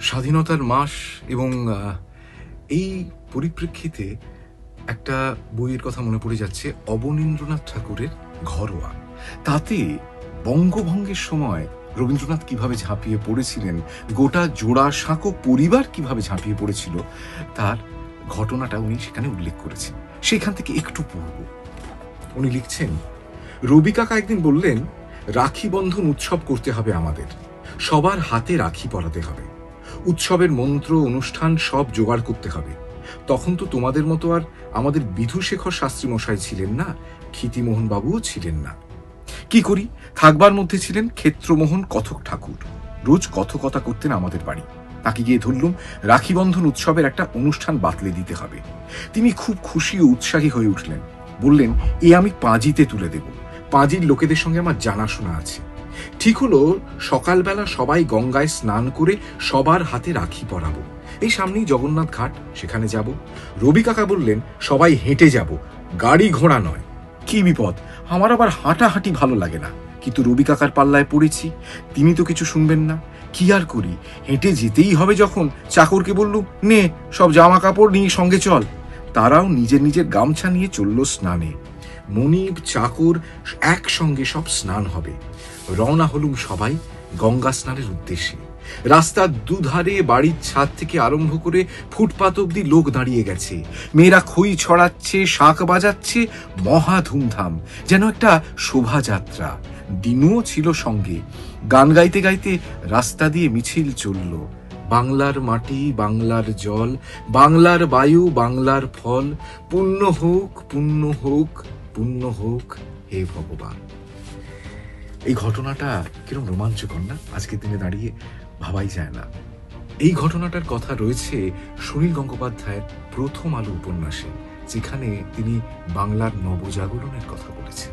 স্বাধীনতার মাস এবং এই পরিপ্রেক্ষিতে একটা বইয়ের কথা মনে পড়ে যাচ্ছে, অবনীন্দ্রনাথ ঠাকুরের ঘরোয়া। তাতে বঙ্গভঙ্গের সময় রবীন্দ্রনাথ কীভাবে ঝাঁপিয়ে পড়েছিলেন, গোটা জোড়া সাঁকো পরিবার কীভাবে ঝাঁপিয়ে পড়েছিল, তার ঘটনাটা উনি সেখানে উল্লেখ করেছেন। সেখান থেকে একটু পূর্ব। উনি লিখছেন, রবি কাকা একদিন বললেন, রাখি বন্ধন উৎসব করতে হবে আমাদের। সবার হাতে রাখি পরাতে হবে। উৎসবের মন্ত্র অনুষ্ঠান সব জোগাড় করতে হবে। তখন তো তোমাদের মতো আর আমাদের বিধুশেখর শাস্ত্রী মশাই ছিলেন না ক্ষিতিমোহন বাবুও ছিলেন না। কি করি? থাকবার মধ্যে ছিলেন ক্ষেত্রমোহন কথক ঠাকুর। রোজ কথকতা করতেন আমাদের বাড়ি। তাকে গিয়ে ধরলুম, রাখিবন্ধন উৎসবের একটা অনুষ্ঠান বাতলে দিতে হবে। তিনি খুব খুশি ও উৎসাহী হয়ে উঠলেন। বললেন, এ আমি পাঁজিতে তুলে দেব। পাঁজির লোকেদের সঙ্গে আমার জানাশোনা আছে। ঠিক হলো, সকালবেলা সবাই গঙ্গায় স্নান করে সবার হাতে রাখি পরাবো। এই সামনেই জগন্নাথ ঘাট, সেখানে যাব। রবি কাকা বললেন, সবাই হেঁটে যাব। গাড়ি ঘোড়া নয়। কি বিপদ? আমার আবার হাঁটাহাঁটি ভালো লাগে না। কিন্তু রবি কাকার পাল্লায় পড়েছি। তিনি তো কিছু শুনবেন না। কি আর করি? হেঁটে যেতেই হবে যখন। চাকরকে বললুম, নে, সব জামা কাপড় নিয়ে সঙ্গে চল। তারাও নিজের নিজের গামছা নিয়ে চলল স্নানে। মনিব, চাকর একসঙ্গে সব স্নান হবে। রওনা হলুম সবাই গঙ্গা স্নানের উদ্দেশ্যে। রাস্তার দুধারে বাড়ির ছাদ থেকে আরম্ভ করে ফুটপাত অব্দি লোক দাঁড়িয়ে গেছে। মেয়েরা খই ছড়াচ্ছে শাঁখ বাজাচ্ছে, মহা ধুমধাম, যেন একটা শোভাযাত্রা। দিনুও ছিল সঙ্গে। গান গাইতে গাইতে রাস্তা দিয়ে মিছিল চলল। বাংলার মাটি, বাংলার জল, বাংলার বায়ু, বাংলার ফল, পুণ্য হোক পুণ্য হোক পুণ্য হোক, হে ভগবান। এই ঘটনাটা কিরম রোমাঞ্চকর না? আজকের দিনে দাঁড়িয়ে ভাবাই যায় না। এই ঘটনাটার কথা রয়েছে সুনীল গঙ্গোপাধ্যায়ের প্রথম আলো উপন্যাসে, যেখানে তিনি বাংলার নবজাগরণের কথা বলেছেন।